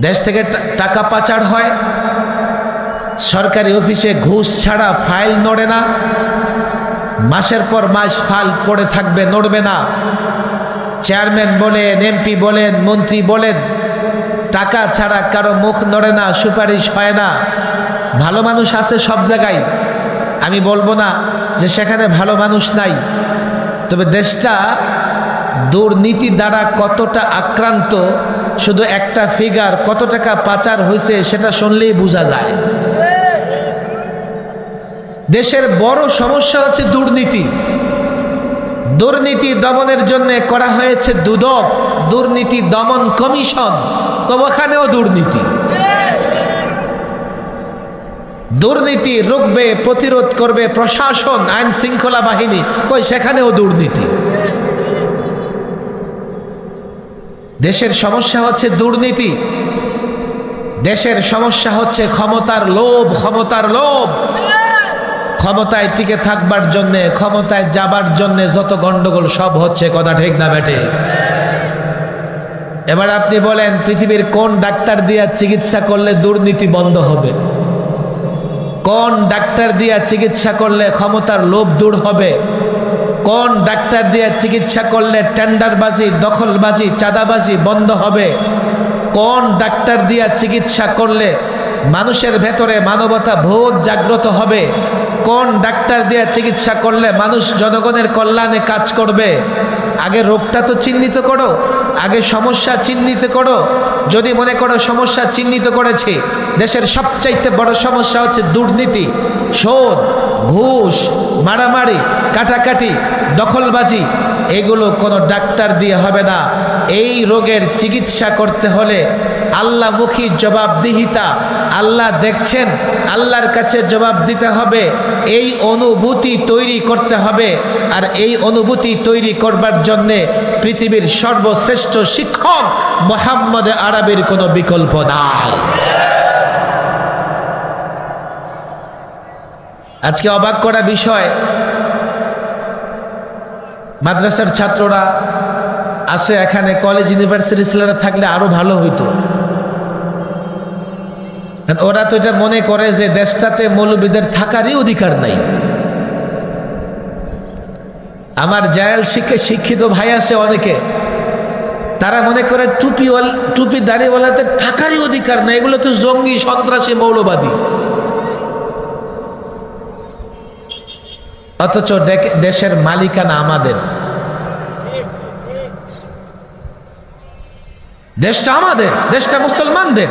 দেশ থেকে টাকা পাচার হয়। সরকারি অফিসে ঘুষ ছাড়া ফাইল নড়ে না। মাসের পর মাস ফাইল পড়ে থাকবে, নড়বে না। চেয়ারম্যান বলেন, এমপি বলেন, মন্ত্রী বলেন, টাকা ছাড়া কারও মুখ নড়ে না, সুপারিশ হয় না। ভালো মানুষ আছে সব জায়গায়। আমি বলব না যে সেখানে ভালো মানুষ নাই। তবে দেশটা দুর্নীতি দ্বারা কতটা আক্রান্ত শুধু একটা ফিগার কত টাকা পাচার হয়েছে সেটা শুনলেই বোঝা যায়। দেশের বড় সমস্যা হচ্ছে দুর্নীতি। দুর্নীতি দমনের জন্য করা হয়েছে দুদক, দুর্নীতি দমন কমিশন। তো ওখানেও দুর্নীতি। দুর্নীতি রুখবে, প্রতিরোধ করবে প্রশাসন আইন শৃঙ্খলা বাহিনী। কই সেখানেও দুর্নীতি। দেশের সমস্যা হচ্ছে দুর্নীতি। দেশের সমস্যা হচ্ছে ক্ষমতার লোভ ক্ষমতার লোভ। ক্ষমতায় টিকে থাকবার জন্যে, ক্ষমতায় যাবার জন্যে যত গন্ডগোল সব হচ্ছে, কথা ঠিক না বেটে এবার আপনি বলেন, পৃথিবীর কোন ডাক্তার দিয়া চিকিৎসা করলে দুর্নীতি বন্ধ হবে? কোন ডাক্তার দিয়া চিকিৎসা করলে ক্ষমতার লোভ দূর হবে? কোন ডাক্তার দিয়ে চিকিৎসা করলে টেন্ডারবাজি, দখলবাজি, চাঁদাবাজি বন্ধ হবে? কোন ডাক্তার দিয়ে চিকিৎসা করলে মানুষের ভেতরে মানবতা ভোগ জাগ্রত হবে? কোন ডাক্তার দিয়ে চিকিৎসা করলে মানুষ জনগণের কল্যাণে কাজ করবে? আগে রোগটা তো চিহ্নিত করো, আগে সমস্যা চিহ্নিত করো। যদি মনে করো সমস্যা চিহ্নিত করেছি, দেশের সবচাইতে বড় সমস্যা হচ্ছে দুর্নীতি, শোধ, ঘুষ, মারামারি কাটাকাটি, দখলবাজি, এগুলো কোনো ডাক্তার দিয়ে হবে না। এই রোগের চিকিৎসা করতে হলে আল্লাহমুখী জবাবদিহিতা, আল্লাহ দেখছেন, আল্লাহর কাছে জবাব দিতে হবে। এই অনুভূতি তৈরি করতে হবে। আর এই অনুভূতি তৈরি করবার জন্যে পৃথিবীর সর্বশ্রেষ্ঠ শিক্ষক মোহাম্মদ আরবের কোনো বিকল্প নাই। আজকে অবাক করা বিষয় মাদ্রাসার ছাত্ররা আসে এখানে কলেজ ইউনিভার্সিটি ছেলেরা থাকলে আরও ভালো হইতো। ওরা তো এটা মনে করে যে দেশটাতে মৌলবীদের থাকারই অধিকার নাই। আমার জেনারেল শিক্ষে শিক্ষিত ভাই আছে অনেকে। তারা মনে করে টুপি টুপি দাড়িওয়ালাদের থাকারই অধিকার নাই, এগুলো তো জঙ্গি, সন্ত্রাসী, মৌলবাদী। অথচ দেশের মালিকানা আমাদের। দেশটা আমাদের দেশটা মুসলমানদের।